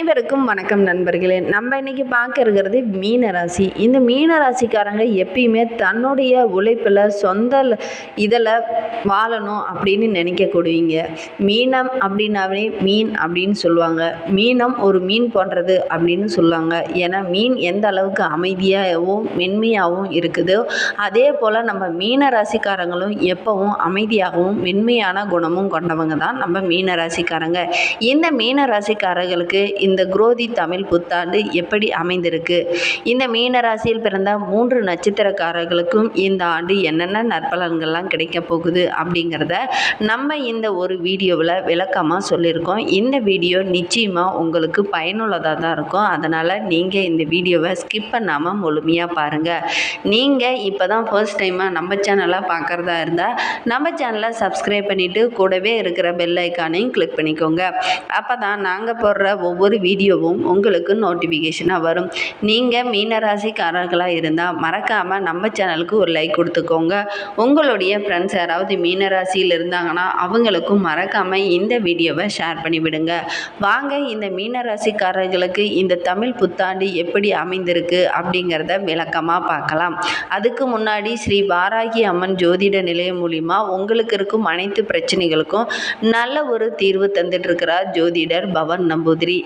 அனைவருக்கும் வணக்கம் நண்பர்களே. நம்ம இன்னைக்கு பார்க்க இருக்கிறது மீன ராசி இந்த மீன ராசிக்காரங்க எப்பயுமே தன்னுடைய உழைப்பில் சொந்த இதில் வாழணும் அப்படின்னு நினைக்கக்கூடியவங்க. மீனம் அப்படின்னாவே மீன் அப்படின்னு சொல்லுவாங்க. மீனம் ஒரு மீன் போன்றது அப்படின்னு சொல்லுவாங்க. ஏன்னா மீன் எந்த அளவுக்கு அமைதியாகவும் மென்மையாகவும் இருக்குதோ அதே போல் நம்ம மீன ராசிக்காரங்களும் எப்பவும் அமைதியாகவும் மென்மையான குணமும் கொண்டவங்க தான் நம்ம மீன ராசிக்காரங்க இந்த மீன ராசிக்காரர்களுக்கு இந்த குரோதி தமிழ் புத்தாண்டு எப்படி அமைந்திருக்கு? இந்த மீனராசியில் பிறந்த மூன்று நட்சத்திரக்காரர்களுக்கும் இந்த ஆண்டு என்னென்ன நற்பலன்கள்லாம் கிடைக்க போகுது அப்படிங்கிறத நம்ம இந்த ஒரு வீடியோவில் விளக்கமாக சொல்லியிருக்கோம். இந்த வீடியோ நிச்சயமாக உங்களுக்கு பயனுள்ளதாக தான் இருக்கும். அதனால் நீங்கள் இந்த வீடியோவை ஸ்கிப் பண்ணாமல் முழுமையாக பாருங்கள் நீங்கள் இப்போ தான் ஃபர்ஸ்ட் டைமாக நம்ம சேனலை பார்க்குறதா இருந்தால் நம்ம சேனலை சப்ஸ்கிரைப் பண்ணிவிட்டு கூடவே இருக்கிற பெல் ஐக்கானையும் கிளிக் பண்ணிக்கோங்க. அப்போ தான் நாங்கள் போடுற ஒவ்வொரு வீடியோவும் உங்களுக்கு நோட்டிஃபிகேஷனாக வரும். நீங்கள் மீனராசிக்காரர்களாக இருந்தால் மறக்காமல் நம்ம சேனலுக்கு ஒரு லைக் கொடுத்துக்கோங்க. உங்களுடைய ஃப்ரெண்ட்ஸ் யாராவது மீனராசியில் இருந்தாங்கன்னா அவங்களுக்கும் மறக்காமல் இந்த வீடியோவை ஷேர் பண்ணிவிடுங்க. வாங்க இந்த மீனராசிக்காரர்களுக்கு இந்த தமிழ் புத்தாண்டு எப்படி அமைந்திருக்கு அப்படிங்கிறத விளக்கமாக பார்க்கலாம். அதுக்கு முன்னாடி ஸ்ரீ வாராகி அம்மன் ஜோதிட நிலையம் மூலிமா உங்களுக்கு இருக்கும் அனைத்து பிரச்சனைகளுக்கும் நல்ல ஒரு தீர்வு தந்துட்டு இருக்கிறார் ஜோதிடர் பவன் நம்பூதிரி.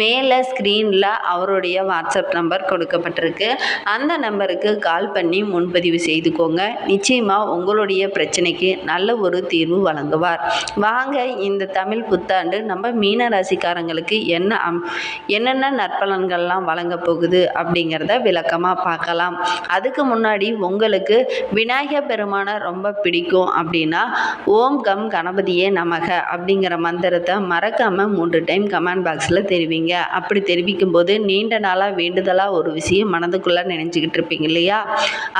மேலே ஸ்க்ரீனில் அவருடைய வாட்ஸ்அப் நம்பர் கொடுக்கப்பட்டிருக்கு. அந்த நம்பருக்கு கால் பண்ணி முன்பதிவு செய்துக்கோங்க. நிச்சயமாக உங்களுடைய பிரச்சனைக்கு நல்ல ஒரு தீர்வு வழங்குவார். வாங்க இந்த தமிழ் புத்தாண்டு நம்ம மீன ராசிக்காரங்களுக்கு என்ன அம் என்னென்ன நற்பலன்கள்லாம் வழங்க போகுது அப்படிங்கிறத விளக்கமாக பார்க்கலாம். அதுக்கு முன்னாடி உங்களுக்கு விநாயகர் பெருமானை ரொம்ப பிடிக்கும் அப்படின்னா ஓம் கம் கணபதியே நமக அப்படிங்கிற மந்திரத்தை மறக்காமல் மூன்று டைம் கமெண்ட் பாக்ஸில் தெரிவிங்க. அப்படி தெரிவிக்கும் போது நீண்ட நாளாக வேண்டுதலாக ஒரு விஷயம் மனதுக்குள்ளே நினச்சிக்கிட்டு இருப்பீங்க இல்லையா?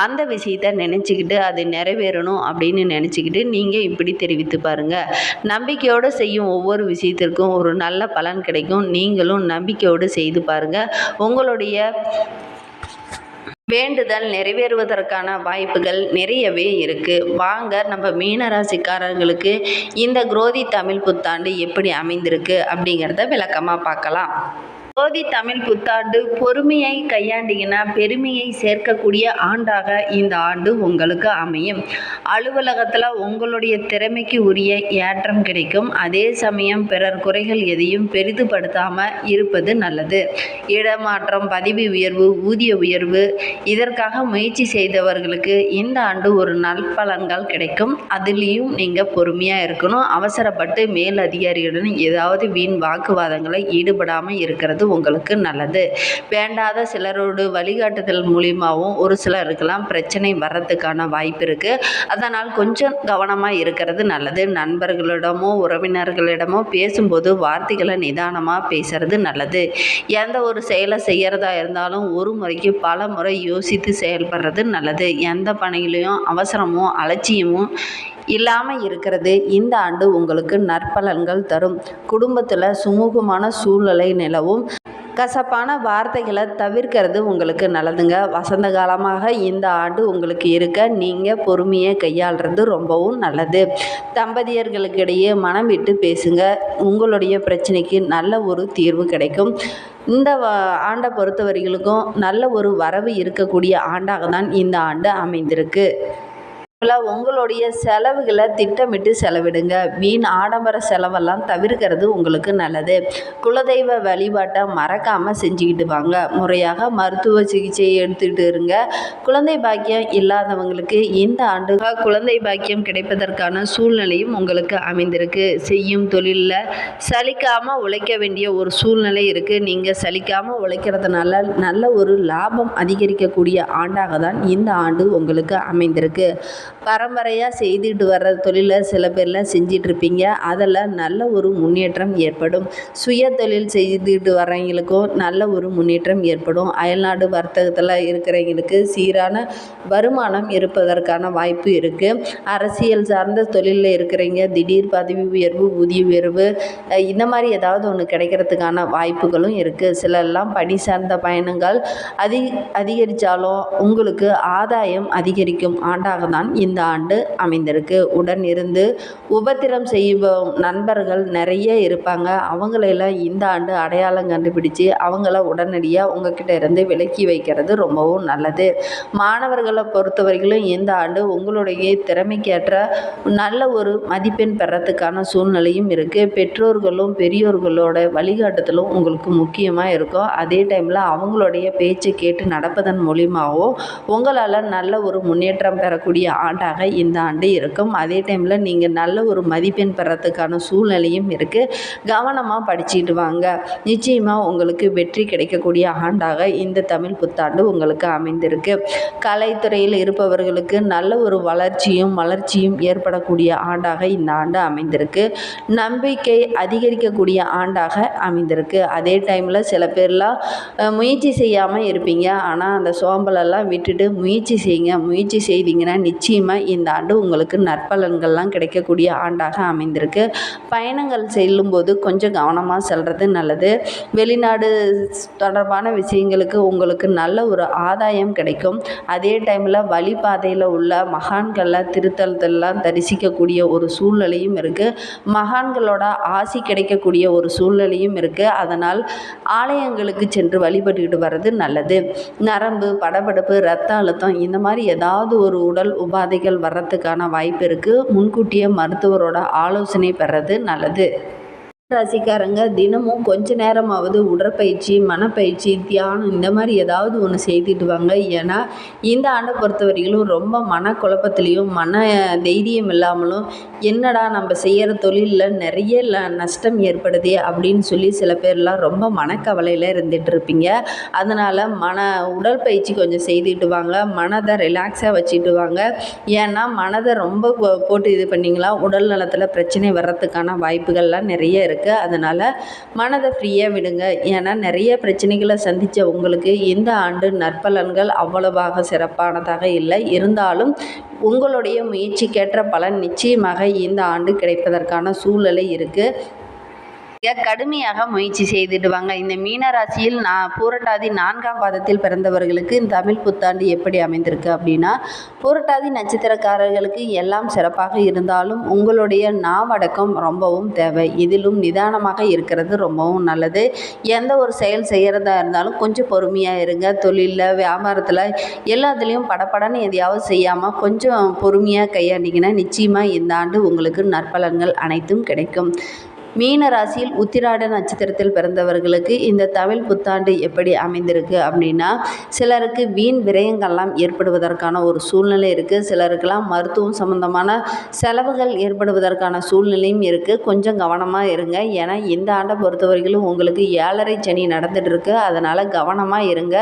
அந்த விஷயத்தை நினச்சிக்கிட்டு அது நிறைவேறணும் அப்படின்னு நினச்சிக்கிட்டு நீங்கள் இப்படி தெரிவித்து பாருங்கள் நம்பிக்கையோடு செய்யும் ஒவ்வொரு விஷயத்திற்கும் ஒரு நல்ல பலன் கிடைக்கும். நீங்களும் நம்பிக்கையோடு செய்து பாருங்கள் உங்களுடைய வேண்டுதல் நிறைவேறுவதற்கான வாய்ப்புகள் நிறையவே இருக்குது வாங்க நம்ம மீனராசிக்காரர்களுக்கு இந்த குரோதி தமிழ் புத்தாண்டு எப்படி அமைந்திருக்கு அப்படிங்கிறத விளக்கமாக பார்க்கலாம். போதி தமிழ் புத்தாண்டு பொறுமையை கையாண்டிங்கன்னா பெருமையை சேர்க்கக்கூடிய ஆண்டாக இந்த ஆண்டு உங்களுக்கு அமையும். அலுவலகத்தில் உங்களுடைய திறமைக்கு உரிய ஏற்றம் கிடைக்கும். அதே சமயம் பிறர் குறைகள் எதையும் பெரிதுபடுத்தாமல் இருப்பது நல்லது. இடமாற்றம் பதவி உயர்வு ஊதிய உயர்வு இதற்காக முயற்சி செய்தவர்களுக்கு இந்த ஆண்டு ஒரு நற்பலன்கள் கிடைக்கும். அதுலேயும் நீங்கள் பொறுமையாக இருக்கணும். அவசரப்பட்டு மேல் அதிகாரிகளுடன் ஏதாவது வீண் வாக்குவாதங்களை ஈடுபடாமல் இருக்கிறது உங்களுக்கு நல்லது. வேண்டாத சிலரோடு வழிகாட்டுதல் மூலியமாகவும் ஒரு சிலருக்கெல்லாம் பிரச்சனை வர்றதுக்கான வாய்ப்பு இருக்குது அதனால் கொஞ்சம் கவனமாக இருக்கிறது நல்லது. நண்பர்களிடமோ உறவினர்களிடமோ பேசும்போது வார்த்தைகளை நிதானமாக பேசுறது நல்லது. எந்த ஒரு செயலை செய்கிறதா இருந்தாலும் ஒரு முறைக்கு பல முறை யோசித்து செயல்படுறது நல்லது. எந்த பணியிலையும் அவசரமும் அலட்சியமும் இல்லாமல் இருக்கிறது. இந்த ஆண்டு உங்களுக்கு நற்பலன்கள் தரும். குடும்பத்தில் சுமூகமான சூழ்நிலை நிலவும். கசப்பான வார்த்தைகளை தவிர்க்கிறது உங்களுக்கு நல்லதுங்க. வசந்த காலமாக இந்த ஆண்டு உங்களுக்கு இருக்க நீங்கள் பொறுமையை கையாளுறது ரொம்பவும் நல்லது. தம்பதியர்களுக்கிடையே மனம் விட்டு பேசுங்க. உங்களுடைய பிரச்சனைக்கு நல்ல ஒரு தீர்வு கிடைக்கும். இந்த ஆண்டை பொறுத்தவரைகளுக்கும் நல்ல ஒரு வரவு இருக்கக்கூடிய ஆண்டாக தான் இந்த ஆண்டு அமைந்திருக்கு. போல் உங்களுடைய செலவுகளை திட்டமிட்டு செலவிடுங்க. வீண் ஆடம்பர செலவெல்லாம் தவிர்க்கிறது உங்களுக்கு நல்லது. குலதெய்வ வழிபாட்டை மறக்காமல் செஞ்சுக்கிட்டு வாங்க. முறையாக மருத்துவ சிகிச்சை எடுத்துக்கிட்டு இருங்க. குழந்தை பாக்கியம் இல்லாதவங்களுக்கு இந்த ஆண்டு குழந்தை பாக்கியம் கிடைப்பதற்கான சூழ்நிலையும் உங்களுக்கு அமைந்திருக்கு. செய்யும் தொழிலில் சலிக்காமல் உழைக்க வேண்டிய ஒரு சூழ்நிலை இருக்குது நீங்கள் சலிக்காமல் உழைக்கிறதுனால நல்ல ஒரு லாபம் அதிகரிக்கக்கூடிய ஆண்டாக தான் இந்த ஆண்டு உங்களுக்கு அமைந்திருக்கு. பரம்பரையாக செய்துட்டு வர்ற தொழிலை சில பேர்லாம் செஞ்சிட்ருப்பீங்க. அதில் நல்ல ஒரு முன்னேற்றம் ஏற்படும். சுய தொழில் செய்துட்டு வர்றவங்களுக்கும் நல்ல ஒரு முன்னேற்றம் ஏற்படும். அயல்நாடு வர்த்தகத்தில் இருக்கிறவங்களுக்கு சீரான வருமானம் இருப்பதற்கான வாய்ப்பு இருக்குது அரசியல் சார்ந்த தொழிலில் இருக்கிறவங்க திடீர் பதவி உயர்வு ஊதிய உயர்வு இந்த மாதிரி ஏதாவது ஒன்று கிடைக்கிறதுக்கான வாய்ப்புகளும் இருக்குது சிலர்லாம் பணி சார்ந்த பயணங்கள் அதி அதிகரித்தாலும் உங்களுக்கு ஆதாயம் அதிகரிக்கும். ஆண்டாக தான் இந்த ஆண்டு அமைந்திருக்கு. உடன் இருந்து உபத்திரம் செய்வோம் நண்பர்கள் நிறைய இருப்பாங்க. அவங்களையெல்லாம் இந்த ஆண்டு அடையாளம் கண்டுபிடிச்சு அவங்கள உடனடியாக உங்ககிட்ட இருந்து விலக்கி வைக்கிறது ரொம்பவும் நல்லது. மாணவர்களை பொறுத்தவரையிலும் இந்த ஆண்டு உங்களுடைய திறமைக்கேற்ற நல்ல ஒரு மதிப்பெண் பெறத்துக்கான சூழ்நிலையும் இருக்குது பெற்றோர்களும் பெரியோர்களோட வழிகாட்டுதலும் உங்களுக்கு முக்கியமாக இருக்கும் அதே டைமில் அவங்களுடைய பேச்சை கேட்டு நடப்பதன் மூலியமாகவும் உங்களால் நல்ல ஒரு முன்னேற்றம் பெறக்கூடிய ஆண்டாக இந்த ஆண்டு இருக்கும். அதே டைமில் நீங்கள் நல்ல ஒரு மதிப்பெண் பெறத்துக்கான சூழ்நிலையும் இருக்குது கவனமாக படிச்சுட்டு வாங்க. நிச்சயமாக உங்களுக்கு வெற்றி கிடைக்கக்கூடிய ஆண்டாக இந்த தமிழ் புத்தாண்டு உங்களுக்கு அமைந்திருக்கு. கலைத்துறையில் இருப்பவர்களுக்கு நல்ல ஒரு வளர்ச்சியும் வளர்ச்சியும் ஏற்படக்கூடிய ஆண்டாக இந்த ஆண்டு அமைந்திருக்கு. நம்பிக்கை அதிகரிக்கக்கூடிய ஆண்டாக அமைந்திருக்கு. அதே டைமில் சில பேர்லாம் முயற்சி செய்யாமல் இருப்பீங்க. ஆனால் அந்த சோம்பலெல்லாம் விட்டுட்டு முயற்சி செய்யுங்க. முயற்சி செய்தீங்கன்னா நிச்சயமாக இந்த ஆண்டு உங்களுக்கு நற்பலன்கள்லாம் கிடைக்கக்கூடிய ஆண்டாக அமைந்திருக்கு. பயணங்கள் செல்லும்போது கொஞ்சம் கவனமாக செல்வது நல்லது. வெளிநாடு தொடர்பான விஷயங்களுக்கு உங்களுக்கு நல்ல ஒரு ஆதாயம் கிடைக்கும். அதே டைமில் வழிபாதையில் உள்ள மகான்களை திருத்தலத்தெல்லாம் தரிசிக்கக்கூடிய ஒரு சூழ்நிலையும் இருக்குது மகான்களோட ஆசி கிடைக்கக்கூடிய ஒரு சூழ்நிலையும் இருக்குது அதனால் ஆலயங்களுக்கு சென்று வழிபட்டுக்கிட்டு வர்றது நல்லது. நரம்பு படபடப்பு ரத்த அழுத்தம் இந்த மாதிரி ஏதாவது ஒரு உடல் உபாதைகள் வர்றதுக்கான வாய்ப்பு இருக்குது முன்கூட்டியே மருத்துவரோட ஆலோசனை பெறது நல்லது. ராசிக்காரங்க தினமும் கொஞ்ச நேரமாவது உடற்பயிற்சி மனப்பயிற்சி தியானம் இந்த மாதிரி ஏதாவது ஒன்று செய்துட்டு வாங்க. ஏன்னா இந்த ஆண்டை பொறுத்தவரையிலும் ரொம்ப மனக்குழப்பத்துலேயும் மன தைரியம் இல்லாமலும் என்னடா நம்ம செய்கிற தொழிலில் நிறைய நஷ்டம் ஏற்படுதே அப்படின்னு சொல்லி சில பேர்லாம் ரொம்ப மனக்கவலையில் இருந்துட்டு இருப்பீங்க அதனால் மன உடற்பயிற்சி கொஞ்சம் செய்துட்டு வாங்க. மனதை ரிலாக்ஸாக வச்சுட்டு வாங்க. ஏன்னா மனதை ரொம்ப போ- போட்டு இது பண்ணிங்களா உடல் நலத்தில் பிரச்சனை வர்றதுக்கான வாய்ப்புகள்லாம் நிறைய இருக்குது அதனால் மனதை ஃப்ரீயாக விடுங்க. ஏன்னா நிறைய பிரச்சனைகளை சந்தித்த உங்களுக்கு இந்த ஆண்டு நற்பலன்கள் அவ்வளவாக சிறப்பானதாக இல்லை. இருந்தாலும் உங்களுடைய முயற்சிக்கேற்ற பலன் நிச்சயமாக இந்த ஆண்டு கிடைப்பதற்கான சூழ்நிலை இருக்குது கடுமையாக முயற்சி செய்துட்டு வாங்க இந்த மீனராசியில் நான் பூரட்டாதி நான்காம் பாதத்தில் பிறந்தவர்களுக்கு இந்த தமிழ் புத்தாண்டு எப்படி அமைந்திருக்கு அப்படின்னா பூரட்டாதி நட்சத்திரக்காரர்களுக்கு எல்லாம் சிறப்பாக இருந்தாலும் உங்களுடைய நாவடக்கம் ரொம்பவும் தேவை. இதிலும் நிதானமாக இருக்கிறது ரொம்பவும் நல்லது. எந்த ஒரு செயல் செய்கிறதா இருந்தாலும் கொஞ்சம் பொறுமையாக இருங்க. தொழிலில் வியாபாரத்தில் எல்லாத்துலேயும் படபடன்னு எதையாவது செய்யாமல் கொஞ்சம் பொறுமையாக கையாண்டிங்கன்னா நிச்சயமாக இந்த ஆண்டு உங்களுக்கு நற்பலன்கள் அனைத்தும் கிடைக்கும். மீன ராசியில் உத்திராட நட்சத்திரத்தில் பிறந்தவர்களுக்கு இந்த தமிழ் புத்தாண்டு எப்படி அமைந்திருக்கு அப்படின்னா சிலருக்கு வீண் விரயங்கள்லாம் ஏற்படுவதற்கான ஒரு சூழ்நிலை இருக்குது சிலருக்கெல்லாம் மருத்துவம் சம்மந்தமான செலவுகள் ஏற்படுவதற்கான சூழ்நிலையும் இருக்குது கொஞ்சம் கவனமாக இருங்க. ஏன்னா இந்த ஆண்டை பொறுத்தவரையிலும் உங்களுக்கு ஏழரை சனி நடந்துகிட்ருக்கு அதனால் கவனமாக இருங்க.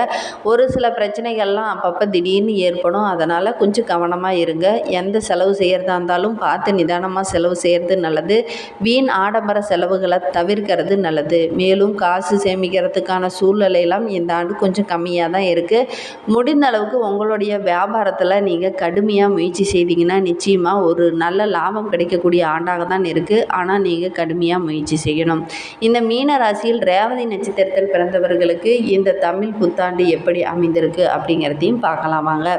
ஒரு சில பிரச்சனைகள்லாம் அப்பப்போ திடீர்னு ஏற்படும். அதனால் கொஞ்சம் கவனமாக இருங்க. எந்த செலவு செய்கிறதா இருந்தாலும் பார்த்து நிதானமாக செலவு செய்கிறது நல்லது. வீண் ஆடம்பர செலவுகளை தவிர்க்கிறது நல்லது. மேலும் காசு சேமிக்கிறதுக்கான சூழ்நிலையெல்லாம் இந்த ஆண்டு கொஞ்சம் கம்மியாக தான் இருக்குது முடிந்த அளவுக்கு உங்களுடைய வியாபாரத்தில் நீங்கள் கடுமையாக முயற்சி செய்தீங்கன்னா நிச்சயமாக ஒரு நல்ல லாபம் கிடைக்கக்கூடிய ஆண்டாக தான் இருக்குது ஆனால் நீங்கள் கடுமையாக முயற்சி செய்யணும். இந்த மீன ராசியில் ரேவதி நட்சத்திரத்தில் பிறந்தவர்களுக்கு இந்த தமிழ் புத்தாண்டு எப்படி அமைந்திருக்கு அப்படிங்கிறதையும் பார்க்கலாம் வாங்க.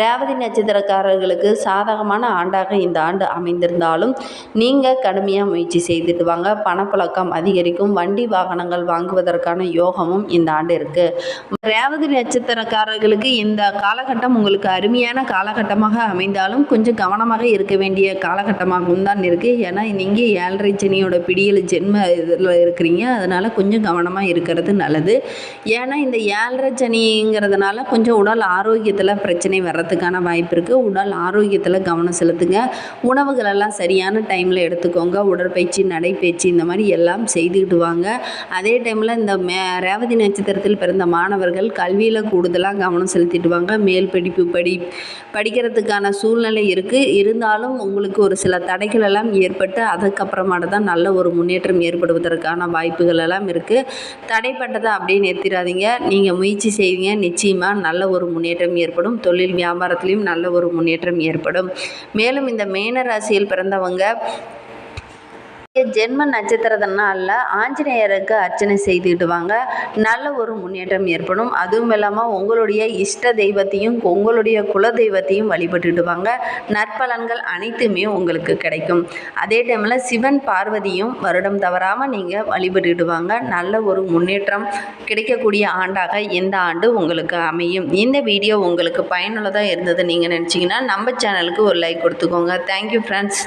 ரேவதி நட்சத்திரக்காரர்களுக்கு சாதகமான ஆண்டாக இந்த ஆண்டு அமைந்திருந்தாலும் நீங்கள் கடுமையாக முயற்சி செய்துட்டு வாங்க. பணப்புழக்கம் அதிகரிக்கும். வண்டி வாகனங்கள் வாங்குவதற்கான யோகமும் இந்த ஆண்டு இருக்குது ரேவதி நட்சத்திரக்காரர்களுக்கு இந்த காலகட்டம் உங்களுக்கு அருமையான காலகட்டமாக அமைந்தாலும் கொஞ்சம் கவனமாக இருக்க வேண்டிய காலகட்டமாகவும் தான் இருக்குது ஏன்னா நீங்கள் ஏழரை சனியோட பிடியில் ஜென்ம இதில் இருக்கிறீங்க. அதனால் கொஞ்சம் கவனமாக இருக்கிறது நல்லது. ஏன்னா இந்த ஏழரை சனிங்கிறதுனால கொஞ்சம் உடல் ஆரோக்கியத்தில் பிரச்சனை வர்றதுக்கான வாய்ப்பு இருக்குது உடல் ஆரோக்கியத்தில் கவனம் செலுத்துங்க. உணவுகளெல்லாம் சரியான டைமில் எடுத்துக்கோங்க. உடற்பயிற்சி நடைப்பயிற்சி இந்த மாதிரி எல்லாம் செய்துக்கிட்டு வாங்க. அதே டைமில் இந்த மே ரேவதி நட்சத்திரத்தில் பிறந்த மாணவர்கள் கல்வியில் கூடுதலாக கவனம் செலுத்திட்டு வாங்க. மேல் படிப்பு படி படிக்கிறதுக்கான சூழ்நிலை இருக்குது இருந்தாலும் உங்களுக்கு ஒரு சில தடைகள் எல்லாம் ஏற்பட்டு அதுக்கப்புறமாட்டு தான் நல்ல ஒரு முன்னேற்றம் ஏற்படுவதற்கான வாய்ப்புகள் எல்லாம் இருக்குது தடைப்பட்டதை அப்படியே நிறுத்திடாதீங்க. நீங்கள் முயற்சி செய்வீங்க. நிச்சயமாக நல்ல ஒரு முன்னேற்றம் ஏற்படும். தொழில் வியாபாரத்துலேயும் நல்ல ஒரு முன்னேற்றம் ஏற்படும். மேலும் இந்த மேன ராசியில் பிறந்தவங்க ஜென்ம நட்சத்திரத்த நாளில் ஆஞ்சநேயருக்கு அர்ச்சனை செய்துடுவாங்க நல்ல ஒரு முன்னேற்றம் ஏற்படும். அதுவும் இல்லாமல் உங்களுடைய இஷ்ட தெய்வத்தையும் உங்களுடைய குல தெய்வத்தையும் வழிபட்டுடுவாங்க நற்பலன்கள் அனைத்துமே உங்களுக்கு கிடைக்கும். அதே டைமில் சிவன் பார்வதியும் வருடம் தவறாமல் நீங்கள் வழிபட்டுடுவாங்க நல்ல ஒரு முன்னேற்றம் கிடைக்கக்கூடிய ஆண்டாக இந்த ஆண்டு உங்களுக்கு அமையும். இந்த வீடியோ உங்களுக்கு பயனுள்ளதாக இருந்தது நீங்கள் நினச்சிங்கன்னா நம்ம சேனலுக்கு ஒரு லைக் கொடுத்துக்கோங்க. Thank you friends